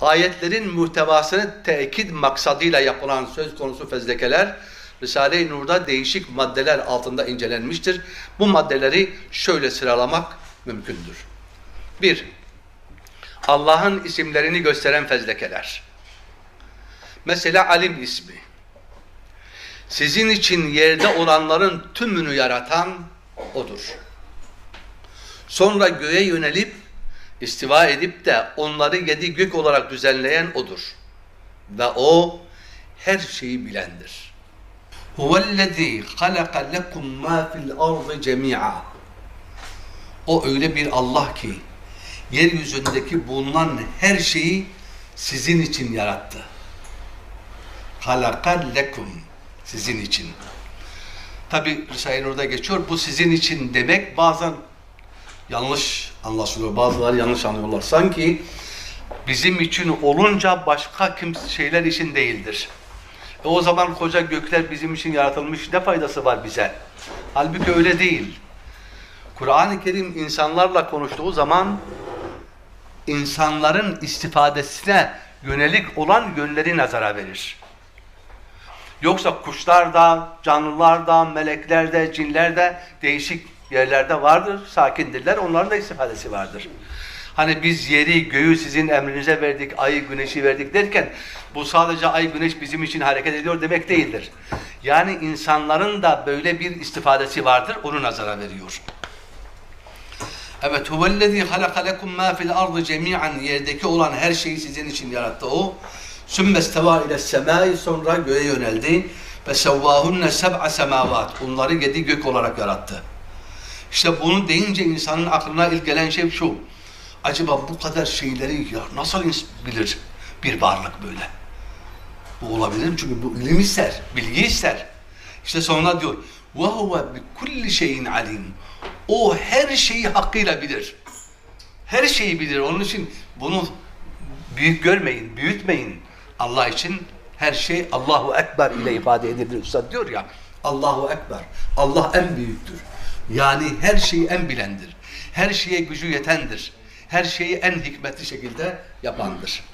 ayetlerin muhtevasını tekit maksadıyla yapılan söz konusu fezlekeler Risale-i Nur'da değişik maddeler altında incelenmiştir. Bu maddeleri şöyle sıralamak mümkündür. 1. Allah'ın isimlerini gösteren fezlekeler. Mesela Alim ismi. Sizin için yerde olanların tümünü yaratan O'dur. Sonra göğe yönelip istiva edip de onları yedi gök olarak düzenleyen O'dur. Ve O her şeyi bilendir. Huvellezî halaka lekum mâ fil ardı cemî'a. O öyle bir Allah ki yeryüzündeki bulunan her şeyi sizin için yarattı. Halaka lekum sizin için. Tabi Risale-i Nur'da geçiyor. Bu sizin için demek bazen yanlış anlaşılıyor. Bazıları yanlış anlıyorlar. Sanki bizim için olunca başka kimse şeyler için değildir. E o zaman koca gökler bizim için yaratılmış ne faydası var bize? Halbuki öyle değil. Kur'an-ı Kerim insanlarla konuştuğu zaman insanların istifadesine yönelik olan yönleri nazara verir. Yoksa kuşlar da, canlılar da, melekler de, cinler de değişik yerlerde vardır, sakindirler. Onların da istifadesi vardır. Hani biz yeri, göğü sizin emrinize verdik, ayı, güneşi verdik derken bu sadece ay, güneş bizim için hareket ediyor demek değildir. Yani insanların da böyle bir istifadesi vardır, onu nazara veriyor. Evet, huvellezî halaka lekum mâ fil ardı cemî'an yerdeki olan her şeyi sizin için yarattı o. Sümme isteva ile semâi sonra göğe yöneldi. Ve sevvâhunne seb'a semâvât. Onları yedi gök olarak yarattı. İşte bunu deyince insanın aklına ilk gelen şey şu. Acaba bu kadar şeyleri ya nasıl ins- bilir bir varlık böyle? Bu olabilir mi? Çünkü bu ilim ister, bilgi ister. İşte sonra diyor وَهُوَ بِكُلِّ şeyin alim. O her şeyi hakkıyla bilir. Her şeyi bilir. Onun için bunu büyük görmeyin, büyütmeyin. Allah için her şey Allahu Ekber ile ifade edilir. Üstad diyor ya Allahu Ekber. Allah en büyüktür. Yani her şeyi en bilendir. Her şeye gücü yetendir. Her şeyi en hikmetli şekilde yapandır.